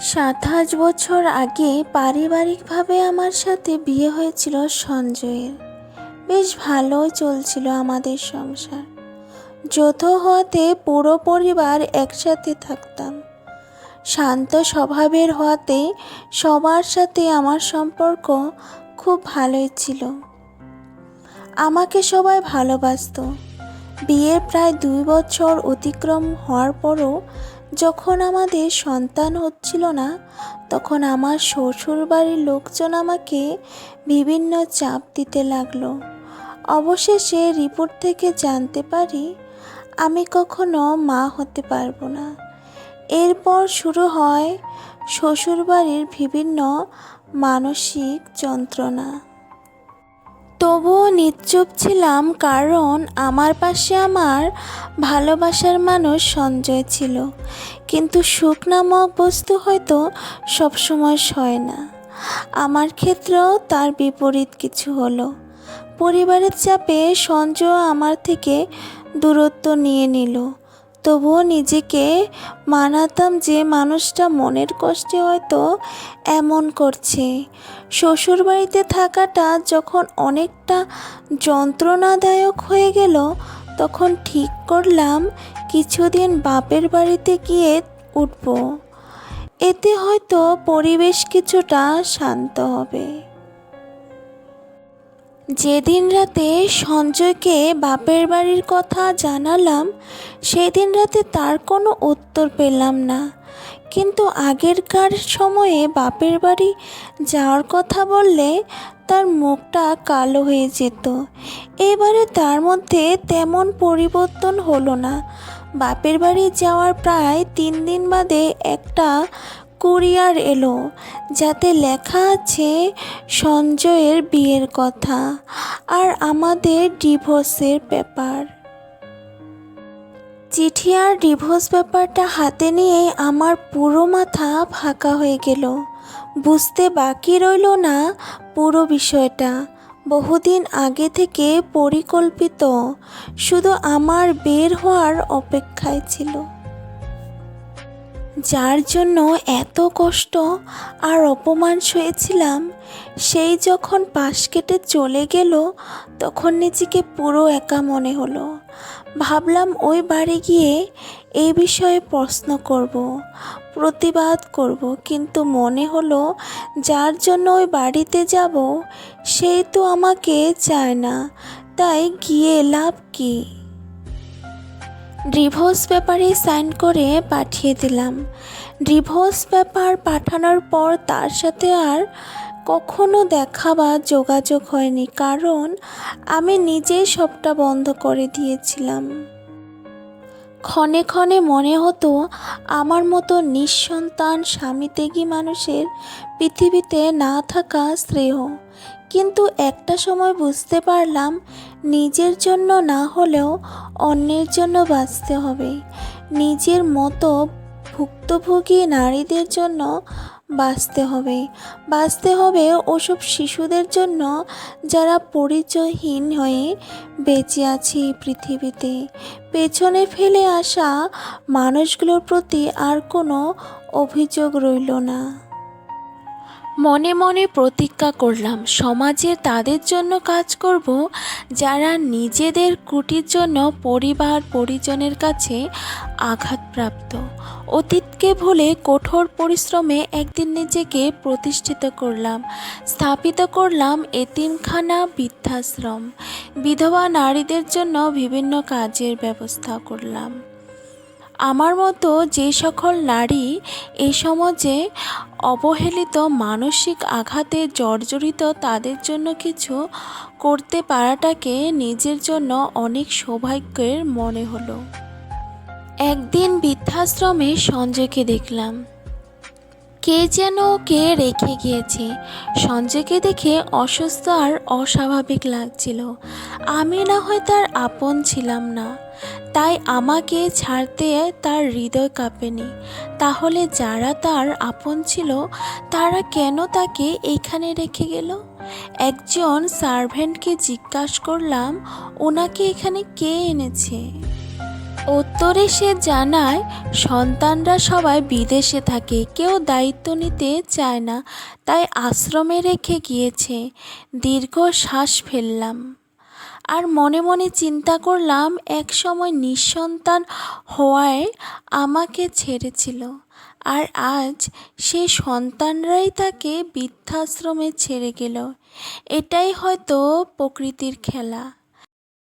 সাতাশ বছর আগে পারিবারিকভাবে আমার সাথে বিয়ে হয়েছিল সঞ্জয়ের। বেশ ভালোই চলছিল আমাদের সংসার। যৌথ হওয়াতে পুরো পরিবার একসাথে থাকতাম। শান্ত স্বভাবের হওয়াতে সবার সাথে আমার সম্পর্ক খুব ভালোই ছিল। আমাকে সবাই ভালোবাসতো। বিয়ের প্রায় দুই বছর অতিক্রম হওয়ার পরও যখন আমাদের সন্তান হচ্ছিল না, তখন আমার শ্বশুর বাড়ির লোকজন আমাকে বিভিন্ন চাপ দিতে লাগল। অবশেষে রিপোর্ট থেকে জানতে পারি, আমি কখনো মা হতে পারব না। এরপর শুরু হয় শ্বশুরবাড়ির বিভিন্ন মানসিক যন্ত্রণা। তবুও নিশ্চুপ ছিলাম কারণ আমার পাশে আমার ভালোবাসার মানুষ সঞ্জয় ছিল। কিন্তু সুখ নামক বস্তু হয়তো সবসময় সয় না। আমার ক্ষেত্রেও তার বিপরীত কিছু হলো। পরিবারের চাপে সঞ্জয় আমার থেকে দূরত্ব নিয়ে নিল। তবুও নিজেকে মানাতাম যে মানুষটা মনের কষ্টে হয়তো এমন করছে। শ্বশুরবাড়িতে থাকাটা যখন অনেকটা যন্ত্রণাদায়ক হয়ে গেল, তখন ঠিক করলাম কিছুদিন বাপের বাড়িতে গিয়ে উঠব। এতে হয়তো পরিবেশ কিছুটা শান্ত হবে। যেদিন রাতে সঞ্জয়কে বাপের বাড়ির কথা জানালাম, সেদিন রাতে তার কোনো উত্তর পেলাম না। কিন্তু আগেরকার সময়ে বাপের বাড়ি যাওয়ার কথা বললে তার মুখটা কালো হয়ে যেত। এবারে তার মধ্যে তেমন পরিবর্তন হলো না। বাপের বাড়ি যাওয়ার প্রায় তিন দিন বাদে একটা কুরিয়ার এলো, যাতে লেখা আছে সঞ্জয়ের বিয়ের কথা আর আমাদের ডিভোর্সের ব্যাপার। চিঠি আর ডিভোর্স ব্যাপারটা হাতে নিয়ে আমার পুরো মাথা ফাঁকা হয়ে গেল। বুঝতে বাকি রইল না পুরো বিষয়টা। বহুদিন আগে থেকে পরিকল্পিত, শুধু আমার বের হওয়ার অপেক্ষায় ছিল। যার জন্য এত কষ্ট আর অপমান সয়েছিলাম সেই যখন পাশ কেটে চলে গেল, তখন নিজেকে পুরো একা মনে হলো। ভাবলাম ওই বাড়ি গিয়ে এই বিষয়ে প্রশ্ন করব, প্রতিবাদ করব, কিন্তু মনে হলো যার জন্য ওই বাড়িতে যাব, সেই তো আমাকে চায় না, তাই গিয়ে লাভ কী? ডিভোর্স পেপারে সাইন করে পাঠিয়ে দিলাম। ডিভোর্স পেপার পাঠানোর পর তার সাথে আর কখনো দেখা বা যোগাযোগ হয়নি, কারণ আমি নিজেই সবটা বন্ধ করে দিয়েছিলাম। ক্ষণে ক্ষণে মনে হতো আমার মতো নিঃসন্তান স্বামীত্যাগী মানুষের পৃথিবীতে না থাকা শ্রেয় কিন্তু একটা সময় বুঝতে পারলাম নিজের জন্য না হলেও অন্যের জন্য বাঁচতে হবে। নিজের মতো ভুক্তভোগী নারীদের জন্য বাঁচতে হবে। বাঁচতে হবে ওসব শিশুদের জন্য যারা পরিচয়হীন হয়ে বেঁচে আছে এই পৃথিবীতে। পেছনে ফেলে আসা মানুষগুলোর প্রতি আর কোনো অভিযোগ রইল না। মনে মনে প্রতিজ্ঞা করলাম, সমাজে তাদের জন্য কাজ করব, যারা নিজেদের কুটির জন্য পরিবার পরিজনের কাছে আঘাতপ্রাপ্ত। অতীতকে ভুলে কঠোর পরিশ্রমে একদিন নিজেকে প্রতিষ্ঠিত করলাম, স্থাপিত করলাম এতিমখানা বৃদ্ধাশ্রম। বিধবা নারীদের জন্য বিভিন্ন কাজের ব্যবস্থা করলাম। আমার মতো যে সকল নারী এই সমাজে অবহেলিত মানসিক আঘাতে জর্জরিত তাদের জন্য কিছু করতে পারাটাকে নিজের জন্য অনেক সৌভাগ্যের মনে হলো। একদিন বৃদ্ধাশ্রমে সঞ্জয়কে দেখলাম। কে যেন কে রেখে গিয়েছে। সঞ্জয়কে দেখে অসুস্থ আর অস্বাভাবিক লাগছিল। আমি না হয় তার আপন ছিলাম না। তাই আমাকে ছাড়তে তার হৃদয় কাঁপেনি। তাহলে যারা তার আপন ছিল, তারা কেন তাকে এইখানে রেখে গেল? একজন সার্ভেন্টকে জিজ্ঞাসা করলাম, ওনাকে এখানে কে এনেছে? উত্তরে সে জানায়, সন্তানরা সবাই বিদেশে থাকে, কেউ দায়িত্ব নিতে চায় না, তাই আশ্রমে রেখে গিয়েছে। দীর্ঘ শ্বাস ফেললাম। আর মনে মনে চিন্তা করলাম, এক সময় নিঃসন্তান হওয়ায় আমাকে ছেড়েছিল আর আজ সে সন্তানরাই তাকে বৃদ্ধাশ্রমে ছেড়ে গেল। এটাই হয়তো প্রকৃতির খেলা।